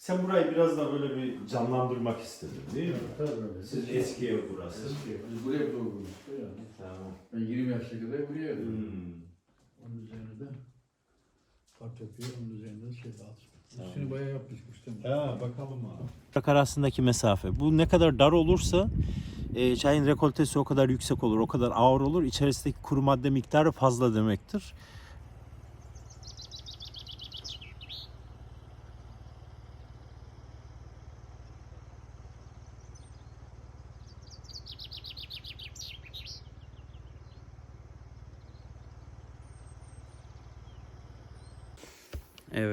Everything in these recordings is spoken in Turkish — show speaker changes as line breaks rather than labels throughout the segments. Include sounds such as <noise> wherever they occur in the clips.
Sen burayı biraz da böyle bir canlandırmak istedin değil mi?
Tabii öyle.
Siz eski ev burası.
Eski. Biz buraya doğduk yani.
Tamam.
Ben 20 yaşına kadar buraya geldim.
Hmm.
Onun üzerine de kart yapıyor, onun üzerine de şey dağıtıyor.
Tamam.
Üstünü bayağı yapmış kuştan.
Ha bakalım abi.
Toprak arasındaki mesafe. Bu ne kadar dar olursa e, çayın rekoltesi o kadar yüksek olur, o kadar ağır olur. İçerisindeki kuru madde miktarı fazla demektir.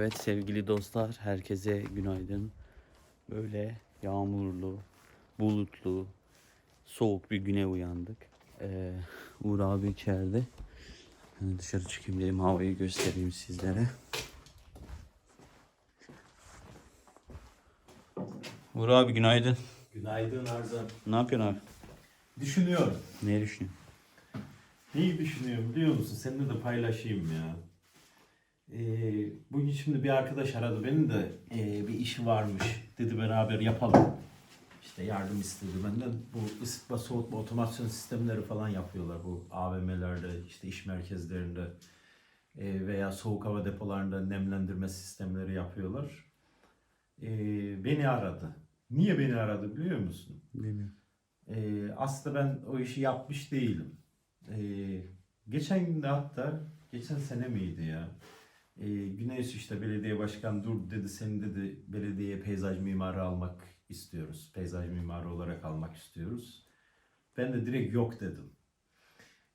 Evet sevgili dostlar, herkese günaydın. Böyle yağmurlu, bulutlu, soğuk bir güne uyandık. Ee, Uğur abi içeride. Ben dışarı çıkayım dedim, havayı göstereyim sizlere. Uğur abi günaydın.
Günaydın Arzan.
Ne yapıyorsun abi?
Düşünüyorum.
Ne düşünüyorsun?
Neyi düşünüyorum biliyor musun? Seninle de paylaşayım ya. Ee, bugün şimdi bir arkadaş aradı beni de ee, bir işi varmış. Dedi beraber yapalım. İşte yardım istedi benden. Bu ısıtma soğutma otomasyon sistemleri falan yapıyorlar bu AVM'lerde işte iş merkezlerinde ee, veya soğuk hava depolarında nemlendirme sistemleri yapıyorlar. Ee, beni aradı. Niye beni aradı biliyor musun?
Bilmiyorum.
Ee, aslında ben o işi yapmış değilim. Ee, geçen gün de hatta geçen sene miydi ya? Ee, Güney işte belediye başkan dur dedi seni dedi belediyeye peyzaj mimarı almak istiyoruz. Peyzaj mimarı olarak almak istiyoruz. Ben de direkt yok dedim.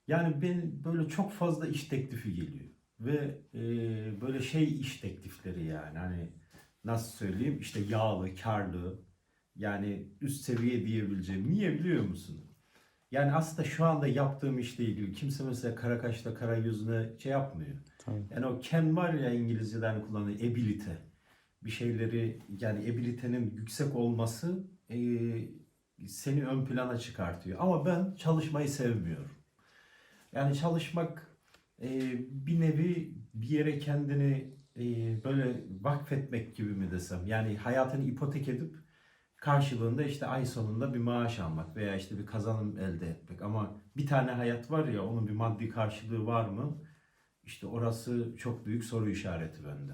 Yani ben böyle çok fazla iş teklifi geliyor ve e, böyle şey iş teklifleri yani hani nasıl söyleyeyim işte yağlı, karlı, yani üst seviye diyebileceğim. Niye biliyor musun? Yani aslında şu anda yaptığım işle ilgili kimse mesela kara kaşla kara yüzüne şey yapmıyor. Yani o can var ya İngilizceden kullanılan ability. Bir şeyleri yani ability'nin yüksek olması e, seni ön plana çıkartıyor. Ama ben çalışmayı sevmiyorum. Yani çalışmak e, bir nevi bir yere kendini e, böyle vakfetmek gibi mi desem. Yani hayatını ipotek edip karşılığında işte ay sonunda bir maaş almak veya işte bir kazanım elde etmek. Ama bir tane hayat var ya onun bir maddi karşılığı var mı? İşte orası çok büyük soru işareti bende.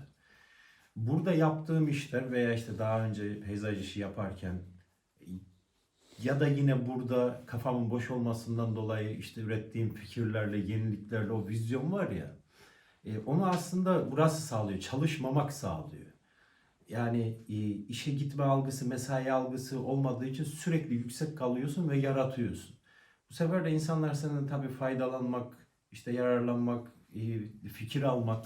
Burada yaptığım işler veya işte daha önce peyzaj işi yaparken ya da yine burada kafamın boş olmasından dolayı işte ürettiğim fikirlerle, yeniliklerle o vizyon var ya e, onu aslında burası sağlıyor. Çalışmamak sağlıyor. Yani e, işe gitme algısı, mesai algısı olmadığı için sürekli yüksek kalıyorsun ve yaratıyorsun. Bu sefer de insanlar senden tabii faydalanmak, işte yararlanmak, e, fikir almak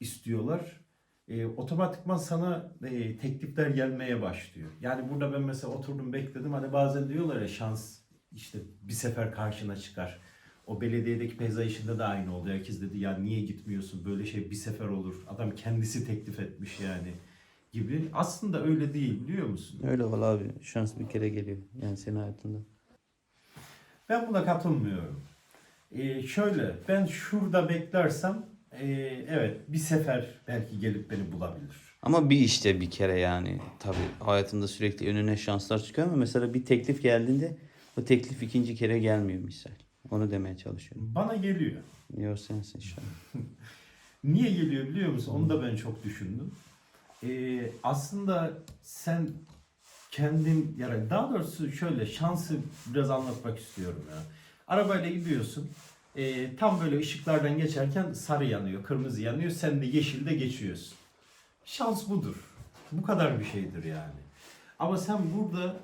istiyorlar. E, otomatikman sana e, teklifler gelmeye başlıyor. Yani burada ben mesela oturdum bekledim. Hani bazen diyorlar ya şans işte bir sefer karşına çıkar. O belediyedeki peyzaj işinde de aynı oldu. Herkes dedi ya niye gitmiyorsun böyle şey bir sefer olur. Adam kendisi teklif etmiş yani gibi. Aslında öyle değil biliyor musun?
Öyle valla abi. Şans bir kere geliyor. Yani senin hayatında.
Ben buna katılmıyorum. Ee, şöyle ben şurada beklersem e, evet bir sefer belki gelip beni bulabilir.
Ama bir işte bir kere yani. Tabii hayatında sürekli önüne şanslar çıkıyor ama mesela bir teklif geldiğinde o teklif ikinci kere gelmiyor misal. Onu demeye çalışıyorum.
Bana geliyor.
Yok sensin şu an. <laughs>
Niye geliyor biliyor musun? Onu da ben çok düşündüm. Ee, aslında sen kendin yani daha doğrusu şöyle şansı biraz anlatmak istiyorum ya. Arabayla gidiyorsun. ee, tam böyle ışıklardan geçerken sarı yanıyor, kırmızı yanıyor. Sen de yeşilde geçiyorsun. Şans budur. Bu kadar bir şeydir yani. Ama sen burada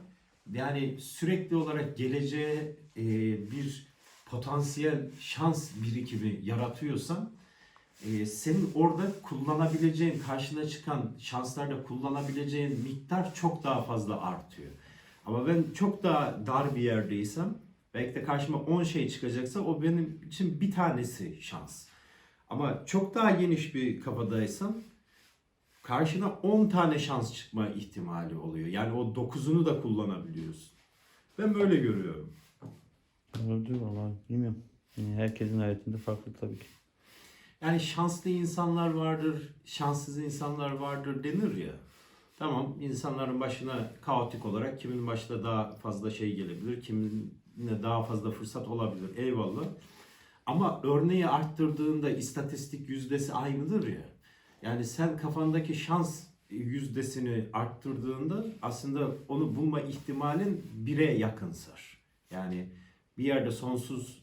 yani sürekli olarak geleceğe ee, bir potansiyel şans birikimi yaratıyorsan e, senin orada kullanabileceğin, karşına çıkan şanslarda kullanabileceğin miktar çok daha fazla artıyor. Ama ben çok daha dar bir yerdeysem, belki de karşıma 10 şey çıkacaksa o benim için bir tanesi şans. Ama çok daha geniş bir kafadaysam karşına 10 tane şans çıkma ihtimali oluyor. Yani o 9'unu da kullanabiliyorsun. Ben böyle görüyorum.
Olabilir valla bilmiyorum. Yani herkesin hayatında farklı tabii ki.
Yani şanslı insanlar vardır, şanssız insanlar vardır denir ya. Tamam insanların başına kaotik olarak kimin başına daha fazla şey gelebilir, kimine daha fazla fırsat olabilir. Eyvallah. Ama örneği arttırdığında istatistik yüzdesi aynıdır ya. Yani sen kafandaki şans yüzdesini arttırdığında aslında onu bulma ihtimalin bire yakınsar. Yani bir yerde sonsuz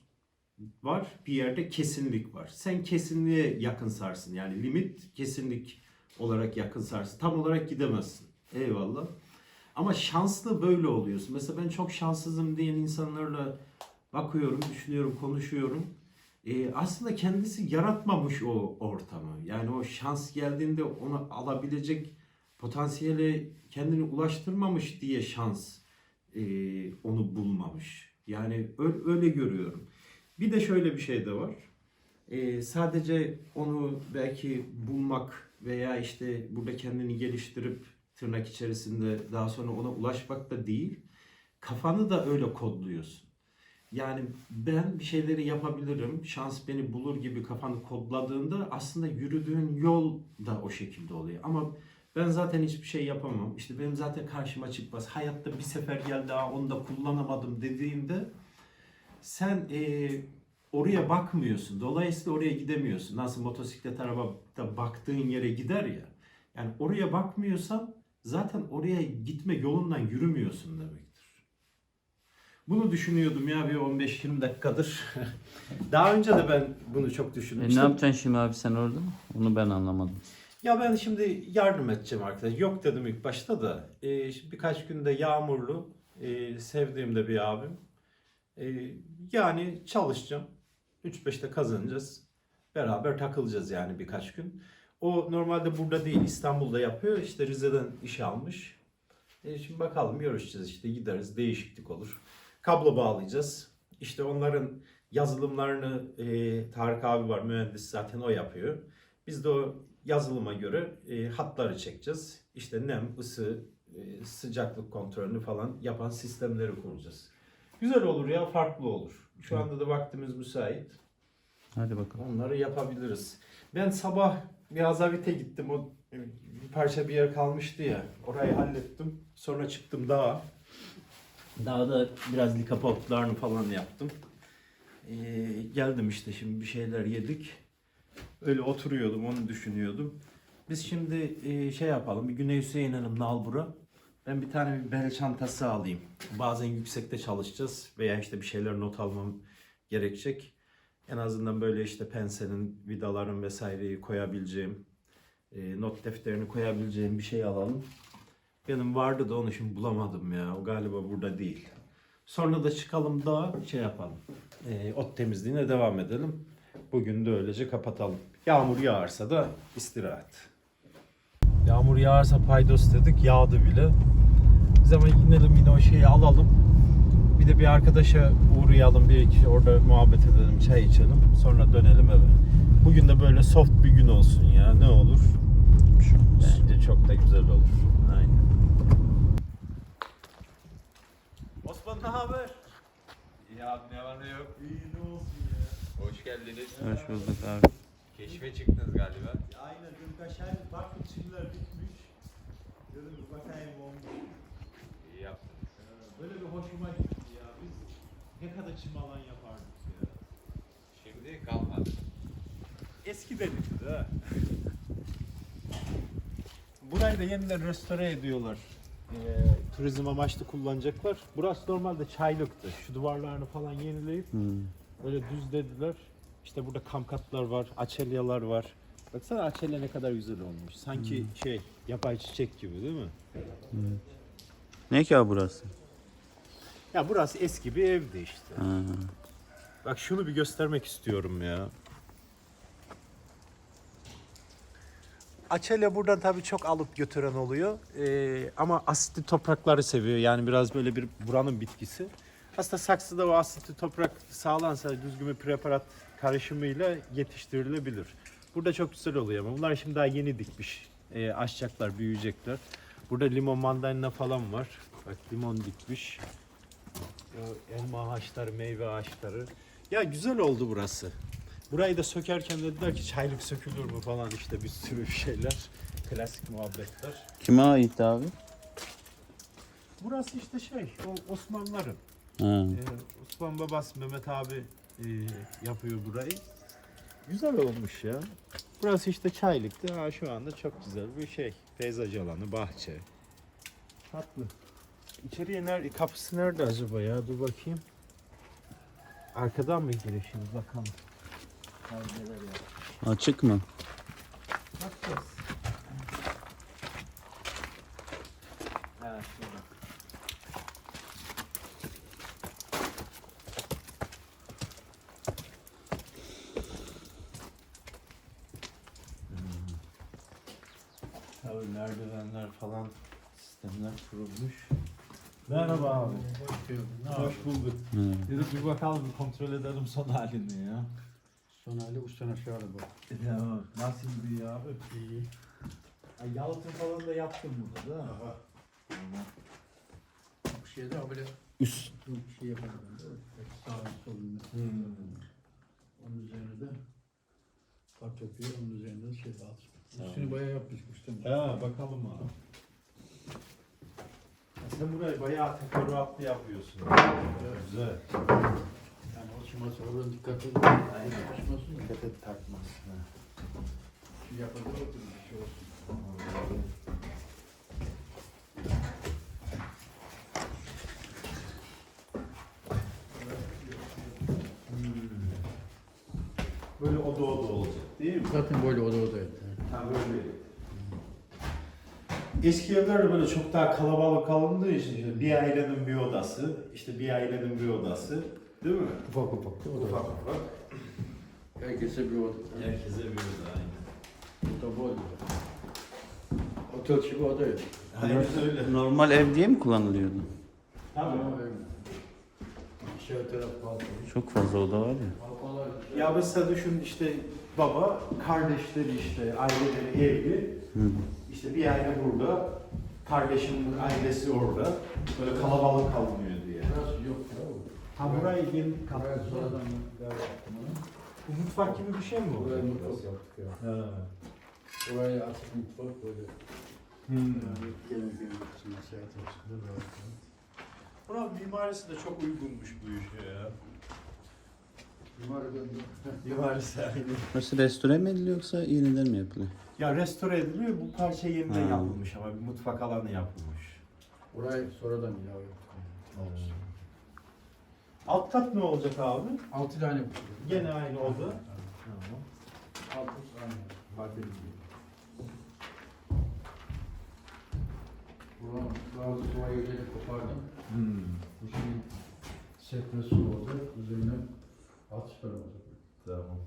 var, bir yerde kesinlik var. Sen kesinliğe yakınsarsın. Yani limit kesinlik olarak yakınsarsın. Tam olarak gidemezsin. Eyvallah. Ama şanslı böyle oluyorsun. Mesela ben çok şanssızım diyen insanlarla bakıyorum, düşünüyorum, konuşuyorum. Ee, aslında kendisi yaratmamış o ortamı. Yani o şans geldiğinde onu alabilecek potansiyele kendini ulaştırmamış diye şans e, onu bulmamış. Yani öyle, öyle görüyorum. Bir de şöyle bir şey de var. Ee, sadece onu belki bulmak veya işte burada kendini geliştirip tırnak içerisinde daha sonra ona ulaşmak da değil. Kafanı da öyle kodluyorsun. Yani ben bir şeyleri yapabilirim, şans beni bulur gibi kafanı kodladığında aslında yürüdüğün yol da o şekilde oluyor. Ama ben zaten hiçbir şey yapamam. İşte benim zaten karşıma çıkmaz. Hayatta bir sefer geldi, "Aa, onu da kullanamadım dediğinde sen e, oraya bakmıyorsun. Dolayısıyla oraya gidemiyorsun. Nasıl motosiklet arabada baktığın yere gider ya. Yani oraya bakmıyorsan zaten oraya gitme yolundan yürümüyorsun demektir. Bunu düşünüyordum ya bir 15-20 dakikadır. <laughs> Daha önce de ben bunu çok
E,
düşünmüştüm.
ne yapacaksın şimdi abi sen orada? Onu ben anlamadım.
Ya ben şimdi yardım edeceğim arkadaş. Yok dedim ilk başta da. Şimdi birkaç günde yağmurlu. Ee, sevdiğim de bir abim. Ee, yani çalışacağım. 3-5'te kazanacağız. Beraber takılacağız yani birkaç gün. O normalde burada değil İstanbul'da yapıyor. İşte Rize'den iş almış. Ee, şimdi bakalım görüşeceğiz işte gideriz değişiklik olur. Kablo bağlayacağız. İşte onların yazılımlarını e, Tarık abi var mühendis zaten o yapıyor. Biz de o yazılıma göre e, hatları çekeceğiz. İşte nem, ısı, e, sıcaklık kontrolünü falan yapan sistemleri kuracağız. Güzel olur ya, farklı olur. Şu anda da vaktimiz müsait.
Hadi bakalım.
Onları yapabiliriz. Ben sabah bir Azavit'e gittim. O e, bir parça bir yer kalmıştı ya. Orayı hallettim. Sonra çıktım dağa. Dağda biraz likapotlarını falan yaptım. Ee, geldim işte şimdi bir şeyler yedik. Öyle oturuyordum onu düşünüyordum. Biz şimdi e, şey yapalım bir Güney Hüseyin Hanım Nalbur'a. Ben bir tane bir bel çantası alayım. Bazen yüksekte çalışacağız veya işte bir şeyler not almam gerekecek. En azından böyle işte penselin, vidaların vesaireyi koyabileceğim, e, not defterini koyabileceğim bir şey alalım. Benim vardı da onu şimdi bulamadım ya. O galiba burada değil. Sonra da çıkalım da şey yapalım. E, ot temizliğine devam edelim. Bugün de öylece kapatalım. Yağmur yağarsa da istirahat. Yağmur yağarsa paydos dedik. Yağdı bile. Biz ama inelim yine o şeyi alalım. Bir de bir arkadaşa uğrayalım. Bir iki orada muhabbet edelim, çay içelim. Sonra dönelim eve. Bugün de böyle soft bir gün olsun ya. Ne olur? Bence çok da güzel olur. Aynen. Osman ne haber?
İyi abi ne var ne yok.
İyi ne olsun ya.
Hoş geldiniz.
Hoş bulduk abi.
Keşfe çıktınız galiba.
Aynen dün kaşar baktım çimler bitmiş. Dedim bir bakayım olmuş.
İyi yaptınız.
Böyle bir hoşuma gitti ya. Ne kadar çim alan yapardık ya.
Şimdi kalmadı.
Eskiden iyiydi ha. Burayı da yeniden restore ediyorlar. Ee, turizm amaçlı kullanacaklar. Burası normalde çaylıktı. Şu duvarlarını falan yenileyip
Hmm.
böyle düzlediler. İşte burada kamkatlar var, açelyalar var. Baksana açelya ne kadar güzel olmuş. Sanki şey yapay çiçek gibi değil mi?
Ne ki burası?
Ya burası eski bir evdi işte.
Ha.
Bak şunu bir göstermek istiyorum ya. Açelya buradan tabii çok alıp götüren oluyor. Ee, ama asitli toprakları seviyor. Yani biraz böyle bir buranın bitkisi. Aslında saksıda o asitli toprak sağlansa düzgün bir preparat karışımıyla yetiştirilebilir. Burada çok güzel oluyor ama bunlar şimdi daha yeni dikmiş. Ee, açacaklar, büyüyecekler. Burada limon mandalina falan var. Bak limon dikmiş. Ya elma ağaçları, meyve ağaçları. Ya güzel oldu burası. Burayı da sökerken dediler ki çaylık sökülür mü falan işte bir sürü şeyler. Klasik muhabbetler.
Kime ait abi?
Burası işte şey, o Osmanlıların.
Ha.
Ee, Osman babası Mehmet abi e, yapıyor burayı. Güzel olmuş ya. Burası işte çaylıktı. Ha, şu anda çok güzel bir şey. Peyzaj alanı, bahçe. Tatlı. İçeriye nerede? Kapısı nerede acaba ya? Dur bakayım. Arkadan mı girişimiz bakalım. Ya.
Açık mı?
Bakacağız. Ha şurada. Tabii merdivenler falan sistemler kurulmuş. Merhaba abi.
Hoş geldin.
Hoş bulduk.
Ha.
Dedik bir bakalım bir kontrol edelim son halini ya.
Son hali uçtan aşağı bak.
Tamam. Nasıl gidiyor abi?
İyi.
Ay, yalıtım falan da yaptım burada değil mi?
Aha.
Tamam.
Bu şeyde böyle
Üst.
bir şey yapalım. Sağ solunda.
Hmm.
Onun üzerine de kart yapıyor. Onun üzerine de şey.
Tamam.
Üstünü bayağı yapmış uçtan.
Ha bakalım abi. Sen burayı bayağı teferruatlı yapıyorsun. Güzel.
Yani o çıkması oradan dikkat edin.
Aynen.
Çıkmasın ya.
Dikkat et takmasına.
Şey yapalım. Bir şey olsun.
Böyle oda oda olacak değil mi?
Zaten böyle oda odaydı.
Ha böyle. Eski evlerde böyle çok daha kalabalık kalındığı için işte bir ailenin bir odası, işte bir ailenin bir odası, değil mi?
Ufak ufak da oda.
Ufak ufak.
Herkese bir oda.
Herkese bir oda aynen.
Oda boy. Otel gibi odaydı.
Aynen öyle.
Normal ev diye mi kullanılıyordu?
Tabii.
Aşağı taraf balkon.
Çok fazla oda var ya.
Balkonlar.
Ya mesela düşün işte baba, kardeşleri işte, aileleri evli.
Hı.
İşte bir aile burada, kardeşimin ailesi orada. Böyle kalabalık kalmıyor diye.
Burası yok ya.
Ha burayı yeni
Buraya sonradan galiba yaptım onu.
Bu mutfak gibi bir şey mi bu?
Buraya mutfak yaptık ya.
Ha.
Buraya açık mutfak böyle.
Hmm.
Yani gelin gelin kısmına açısında böyle.
Buranın mimarisi de çok uygunmuş bu işe ya. Mimarisi aynı.
Burası restore mi ediliyor yoksa yeniden mi yapılıyor?
Ya restore ediliyor, bu parça yeniden
Ha.
yapılmış ama bir mutfak alanı yapılmış.
Burayı sonradan ilave yaptık.
Alt kat ne olacak abi?
Altı tane bu.
Gene aynı oda.
Altı tane. Fark edildi. Buranın bazı sıva yerleri kopardım.
Hmm.
Bu şimdi sekme su oldu. Üzerine alt süper olacak.
Tamam.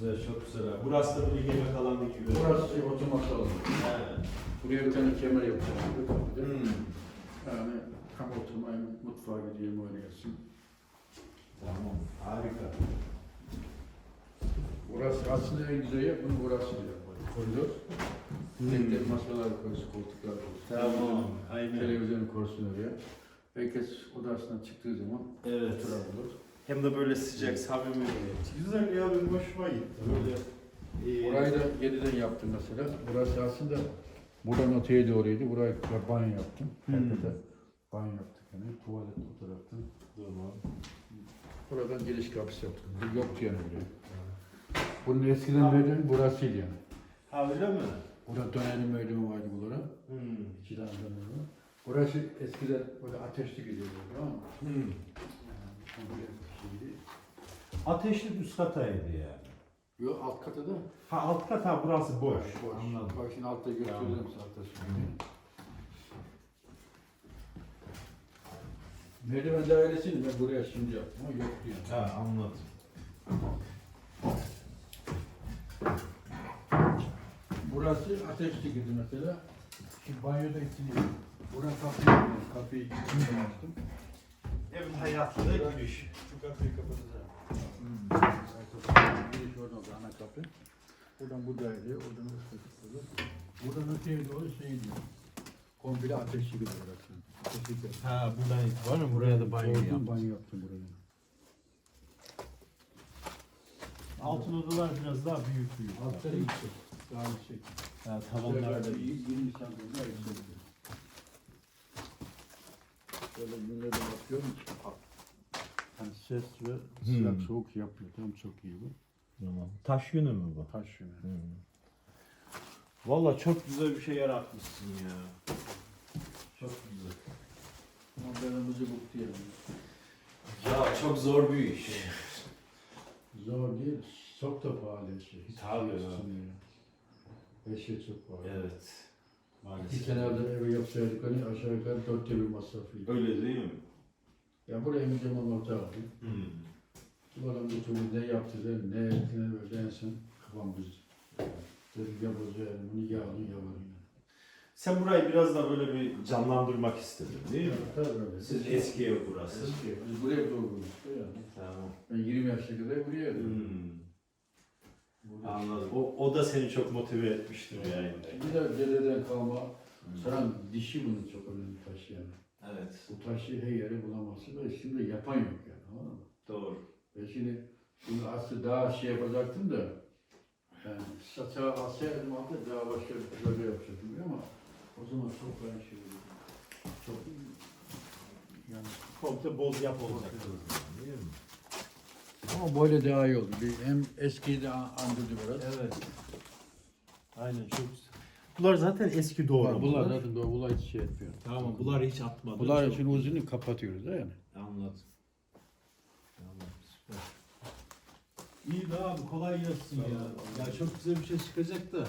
Güzel, çok güzel. abi. Burası da bir yemek alanı gibi.
Burası şey, oturma salonu.
He.
Buraya bir tane kemer yapacağım.
Hmm.
Yani hem oturma hem mutfağa gideyim öyle gelsin.
Tamam, harika.
Burası aslında en güzel yer bunun burası diyor. Koridor.
Hmm.
Tek tek masalar koysun, koltuklar koysun.
Tamam, aynen.
Televizyon koysun oraya. Herkes odasından çıktığı zaman
Evet.
oturabilir.
Hem de böyle sıcak, samimi. Güzel ya, benim hoşuma gitti. Böyle e,
Burayı da 7'den yaptım mesela. Burası aslında buradan öteye doğruydu. Burayı da banyo yaptım.
Hmm.
Herkese banyo yaptık yani. Tuvalet o taraftan.
Tamam.
Buradan giriş kapısı yaptık. Bu yoktu yani buraya. Bunun eskiden beri burasıydı yani.
Ha öyle mi?
Burada dönelim meydanı vardı buralara.
Hmm.
İki tane dönelim. Burası eskiden böyle ateşli gidiyordu tamam mı?
Hmm.
Yani.
Ateşli üst kataydı yani.
Yok alt katı da
Ha alt kat ha burası boş.
boş.
Anladım.
Bak şimdi altta göstereceğim zaten şimdi. Merdiven dairesini ben buraya şimdi yaptım ama yoktu yani.
Ha anladım.
Burası ateşli girdi mesela. Şimdi banyoda içiliyor. Buraya kapıyı yaptım. Kapıyı içine açtım.
Evin hayatında giriş.
Şu kapıyı kapatacağım. Giriş oradan oldu ana kapı. Buradan bu daire, oradan üst kapı. Buradan öteye doğru şey diyor. Komple ateşli gidiyor burası. Ateşli gidiyor.
Ha buradan itibaren buraya da banyo yaptım.
Banyo yaptım buraya.
Altın odalar biraz daha büyük büyük.
Altta yüksek. Daha yüksek.
Ha,
Şöyle 20 santim daha yükseldi. Böyle günlerde bakıyorum. Hani ses ve sıcak
Hmm.
soğuk yapıyor. Tam çok iyi bu.
Tamam. Taş yünü mü bu?
Taş yönü.
Valla çok güzel bir şey yaratmışsın ya. Çok güzel.
Ama benim bu diyelim.
Ya çok zor bir iş.
Zor değil. Çok da pahalı şey. Hiç
Tabii
ya. Her şey çok pahalı.
Evet.
Bir
Maalesef.
kenarda evi yapsaydık hani aşağı yukarı dörtte bir masrafıydı.
Öyle değil mi?
Ya buraya bir zaman orta aldı.
Hmm.
Bu adam bu türlü ne yaptı da ne etti ne böyle en son kafam bozdu. Dedim ya bozuyor bunu yağlı yavarım.
Sen burayı biraz da böyle bir canlandırmak istedin değil mi?
Tabii öyle.
Siz eski ev burası.
Eski. Biz buraya doğru yani.
Tamam.
Ben 20 yaşına kadar buraya geldim.
Hmm. Anladım. O, o da seni çok motive etmiştir yani.
Bir de dededen kalma Sıran dişi bunun çok önemli taşı yani.
Evet.
Bu taşı her yere bulamazsın ve şimdi yapan yok yani anladın mı?
Doğru.
Ben şimdi bunu aslında daha şey yapacaktım da yani saça alsaydım altta daha başka bir böyle yapacaktım ama o zaman çok ben şey. Çok yani
Komple boz yap olacak. Değil mi?
ama böyle daha iyi oldu. Bir hem eskiyi de an- andırdı biraz.
Evet. Aynen çok güzel. Bunlar zaten eski doğru.
Bak, bunlar zaten doğru, bunlar hiç şey etmiyor.
Tamam bunlar hiç atmadı.
Bunlar
Çok-
için uzunu kapatıyoruz değil mi?
Anladım. Tamam süper. İyi de abi kolay gelsin ya. Ya çok güzel bir şey çıkacak da.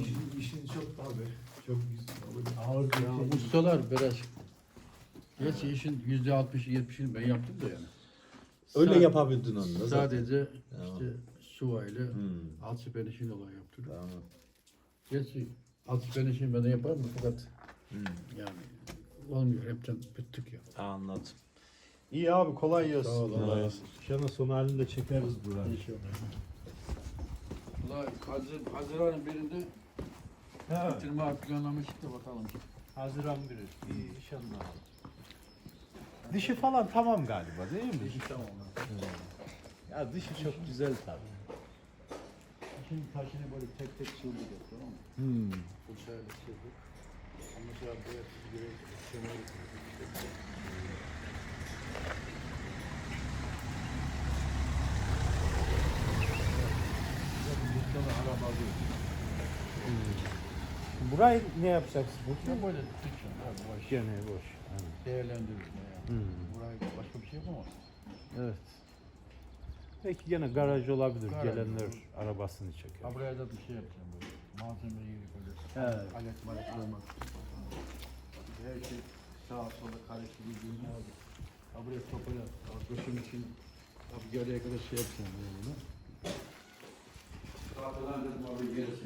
İşin, işin çok abi. Çok güzel. Ağır bir
Ya
şey.
ustalar biraz Gerçi işin yüzde altmışı yetmişini ben yaptım da yani.
Öyle
Sa-
yapabildin onu da zaten.
Sadece
Tamam.
işte suvayla
Hmm.
alt siperişin olay yaptım.
Tamam.
Gerçi alt siperişini ben de yaparım da fakat
Hmm.
yani olmuyor. Hepten bittik ya.
Anladım. İyi abi kolay gelsin.
Sağ ol, Allah razı olsun.
İnşallah son halinde çekeriz burayı.
Valla Hazir, Haziran'ın birinde
Ha,
bitirme planlamıştık da bakalım.
Haziran biri. İyi inşallah. Dişi falan tamam galiba değil mi?
İşi tamam.
Ya dışı çok güzel tabii.
Şimdi taşını böyle tek tek sürdük tamam mı?
Hmm.
Bıçağıyla sürdük. Ama sonra beyaz çizgileri kenara araba alıyor.
Burayı ne yapacaksın?
Şimdi böyle tutacağım. Ha, boş.
Gene boş.
Değerlendiririz. Yani.
Hmm.
Burayı başka bir şey yapamaz.
Evet. Belki gene garaj olabilir.
Garaj
Gelenler
olur.
arabasını çeker.
Ha buraya da bir şey yapacağım böyle. Malzeme yeri böyle.
Evet.
Alet malet koymak. Her şey sağa sola aldı. Ha buraya toplayalım. Ha döşüm için abi geriye kadar şey yapacağım böyle bunu. Tahtadan dedim abi gerisi.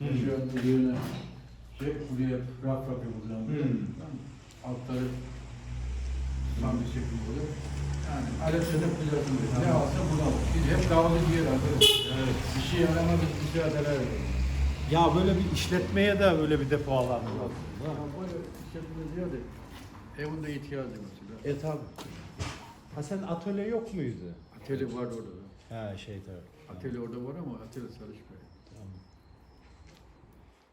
Döşüyorum yerine şey buraya raf raf yapacağım.
Hmm.
Altları tam bir şekilde. Yani aletle de kucaksın. Ne alsa bunu al. Şimdi hep dağılık yer arkadaşlar.
Evet.
Bir şey aramadık, bir şey adalar
Ya böyle bir işletmeye de öyle bir depo alanı lazım.
Ama böyle işletme ziyade evinde ihtiyacı mesela.
E tabi. Ha sen atölye yok muydu?
Atölye vardı orada da.
Ha şey tabii.
Atölye orada var ama atölye çalışmıyor.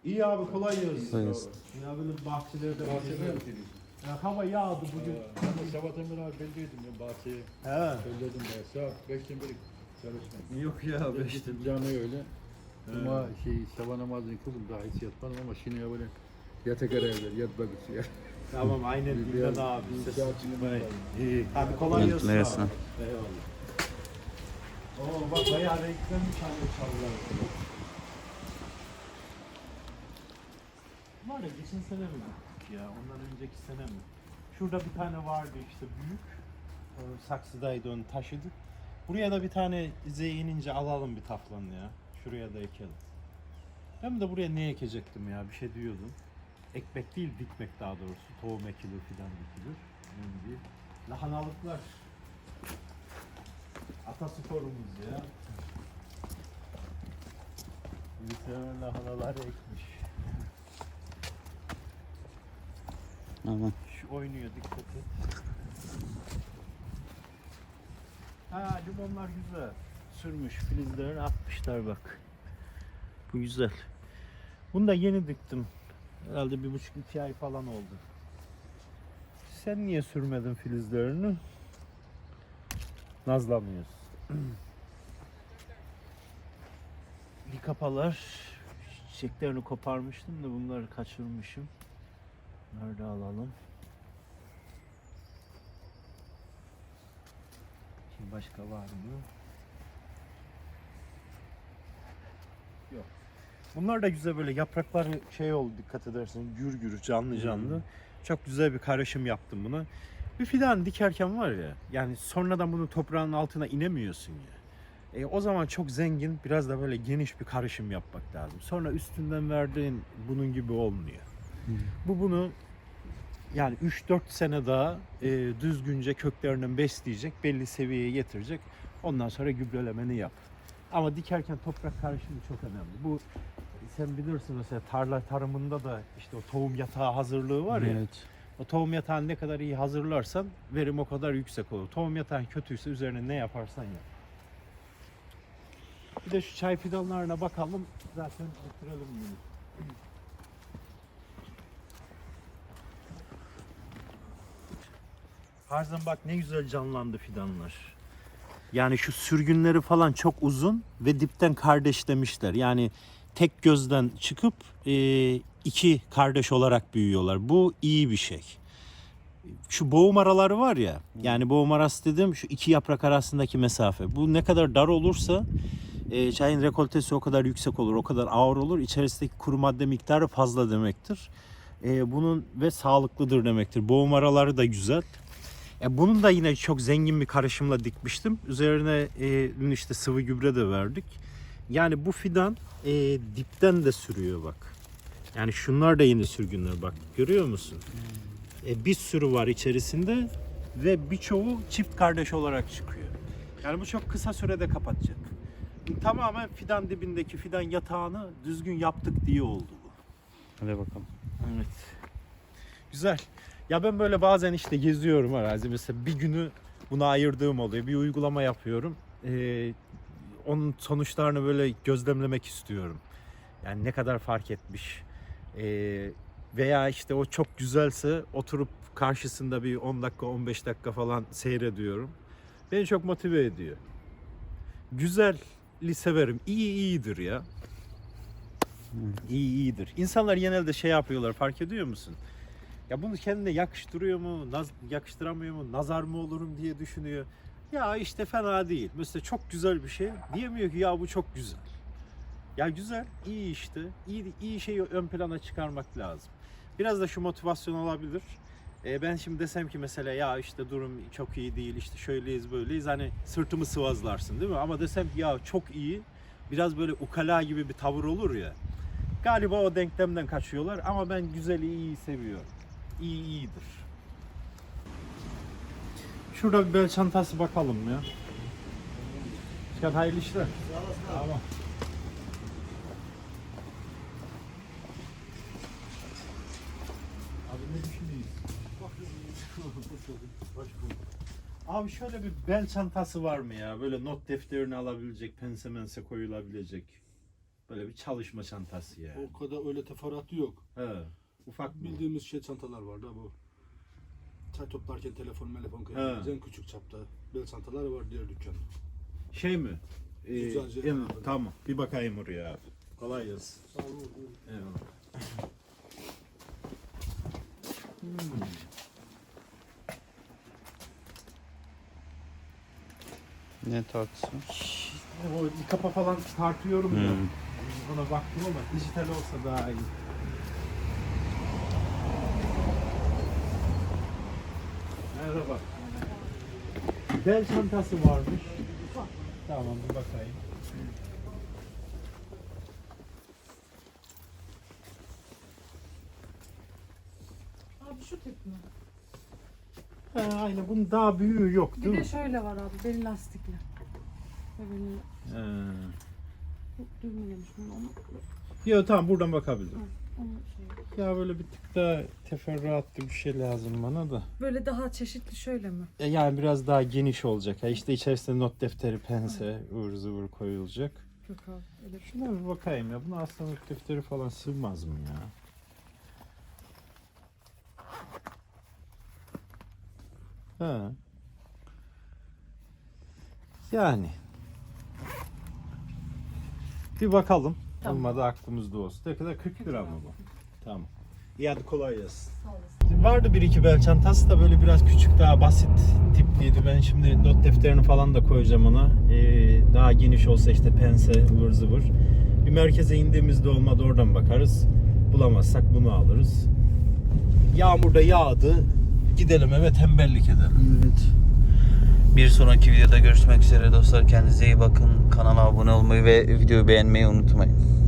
İyi abi kolay gelsin.
Gelsin.
Ya böyle bahçelerde
Bahçede atölye.
Ya hava yağdı bugün.
Ben de sabahtan beri abi belliydim ya bahçeye.
He.
Söyledim ya saat beşten beri çalışmam.
Yok ya
İşte cami öyle. Ama şey sabah namazını kıldım daha hiç yatmadım ama şimdi ya böyle yatak evler yatmak için ya.
Tamam aynen
bir-
abi. İyi. Hadi kolay gelsin abi. Eyvallah. Oo bak bayağı renklerini çalıyor çalıyor. Var ya geçen sene mi ya? Ondan önceki sene mi? Şurada bir tane vardı işte büyük. O saksıdaydı onu taşıdık. Buraya da bir tane inince alalım bir taflanı ya. Şuraya da ekelim. Ben de buraya ne ekecektim ya? Bir şey diyordum. Ekmek değil dikmek daha doğrusu. Tohum ekilir fidan dikilir. Önemli değil. Lahanalıklar. Atasporumuz ya. Bilgisayarın lahanalar ekmiş.
Aman.
Şu oynuyor dikkat et. Ha limonlar güzel. Sürmüş filizlerini atmışlar bak. Bu güzel. Bunu da yeni diktim. Herhalde bir buçuk iki ay falan oldu. Sen niye sürmedin filizlerini? Nazlanmıyorsun. Likapalar çiçeklerini koparmıştım da bunları kaçırmışım. Nerede alalım? Şimdi başka var mı? Yok. Bunlar da güzel böyle yaprakları şey oldu dikkat edersen gür gür canlı canlı. Çok güzel bir karışım yaptım buna. Bir fidan dikerken var ya yani sonradan bunu toprağın altına inemiyorsun ya. E, o zaman çok zengin biraz da böyle geniş bir karışım yapmak lazım. Sonra üstünden verdiğin bunun gibi olmuyor. Bu bunu yani 3-4 sene daha e, düzgünce köklerinden besleyecek, belli seviyeye getirecek. Ondan sonra gübrelemeni yap. Ama dikerken toprak karışımı çok önemli. Bu sen bilirsin mesela tarla tarımında da işte o tohum yatağı hazırlığı var ya.
Evet.
O tohum yatağını ne kadar iyi hazırlarsan verim o kadar yüksek olur. Tohum yatağın kötüyse üzerine ne yaparsan yap. Bir de şu çay fidanlarına bakalım. Zaten bitirelim bunu. Harzan bak ne güzel canlandı fidanlar. Yani şu sürgünleri falan çok uzun ve dipten kardeşlemişler. Yani tek gözden çıkıp e, iki kardeş olarak büyüyorlar. Bu iyi bir şey. Şu boğum araları var ya, yani boğum arası dedim şu iki yaprak arasındaki mesafe. Bu ne kadar dar olursa e, çayın rekoltesi o kadar yüksek olur, o kadar ağır olur. İçerisindeki kuru madde miktarı fazla demektir. E, bunun ve sağlıklıdır demektir. Boğum araları da güzel. E, bunun da yine çok zengin bir karışımla dikmiştim. Üzerine e, işte sıvı gübre de verdik. Yani bu fidan e, dipten de sürüyor bak. Yani şunlar da yine sürgünler bak. Görüyor musun? E, bir sürü var içerisinde ve birçoğu çift kardeş olarak çıkıyor. Yani bu çok kısa sürede kapatacak. Tamamen fidan dibindeki fidan yatağını düzgün yaptık diye oldu bu.
Hadi bakalım.
Evet. Güzel. Ya ben böyle bazen işte geziyorum arazi. Mesela bir günü buna ayırdığım oluyor. Bir uygulama yapıyorum. Ee, onun sonuçlarını böyle gözlemlemek istiyorum. Yani ne kadar fark etmiş. Ee, veya işte o çok güzelse oturup karşısında bir 10 dakika 15 dakika falan seyrediyorum. Beni çok motive ediyor. Güzelli severim. İyi iyidir ya. İyi iyidir. İnsanlar genelde şey yapıyorlar fark ediyor musun? Ya bunu kendine yakıştırıyor mu, naz, yakıştıramıyor mu, nazar mı olurum diye düşünüyor. Ya işte fena değil. Mesela çok güzel bir şey. Diyemiyor ki ya bu çok güzel. Ya güzel, iyi işte. İyi, iyi şeyi ön plana çıkarmak lazım. Biraz da şu motivasyon olabilir. E, ben şimdi desem ki mesela ya işte durum çok iyi değil, işte şöyleyiz böyleyiz. Hani sırtımı sıvazlarsın değil mi? Ama desem ki ya çok iyi. Biraz böyle ukala gibi bir tavır olur ya. Galiba o denklemden kaçıyorlar ama ben güzeli iyi seviyorum. İyi iyidir. Şurada bir bel çantası bakalım ya. Çıkan hayırlı işler. Tamam. Abi ne düşünüyorsun? Abi şöyle bir bel çantası var mı ya? Böyle not defterini alabilecek, pense mense koyulabilecek. Böyle bir çalışma çantası ya.
O kadar öyle teferruatı yok.
He. Ufak
Bildiğimiz şey çantalar vardı bu. Çay toplarken telefon, telefon koyabileceğin küçük çapta. Bel çantaları var diğer dükkanda.
şey mi? Ee,
Güzelce.
em- tamam. Bir bakayım oraya abi. Kolay gelsin.
Sağ olun.
Eyvallah.
Ne tartısı?
O kapa falan tartıyorum da.
Hmm.
Ona baktım ama dijital olsa daha iyi. Merhaba. Bel çantası varmış. Tamam bir bakayım.
Abi şu tip mi?
Ha, aynen bunun daha büyüğü yok
Bir
değil
de
mi?
şöyle var abi, beli lastikli. Böyle
Ee,
düğmelemiş bunu onu,
Yok tamam buradan bakabilirim. Ya böyle bir tık daha teferruatlı bir şey lazım bana da.
Böyle daha çeşitli şöyle mi?
E, Yani biraz daha geniş olacak. Ya işte içerisinde not defteri, pense, ıvır zıvır koyulacak.
yok abi. Öyle bir şey.
Şuna bir bakayım ya. Buna hastalık defteri falan sığmaz mı ya? Ha. Yani. Bir bakalım.
Tamam.
Olmadı aklımızda olsun. Ne kadar 40 lira mı bu? Tamam. İyi hadi kolay gelsin.
Sağ olasın.
Vardı bir iki bel çantası da böyle biraz küçük daha basit tipliydi. Ben şimdi not defterini falan da koyacağım ona. Ee, daha geniş olsa işte pense ıvır zıvır. Bir merkeze indiğimizde olmadı oradan bakarız. Bulamazsak bunu alırız. Yağmur da yağdı. Gidelim eve tembellik edelim.
Evet. Bir sonraki videoda görüşmek üzere dostlar. Kendinize iyi bakın. Kanala abone olmayı ve videoyu beğenmeyi unutmayın.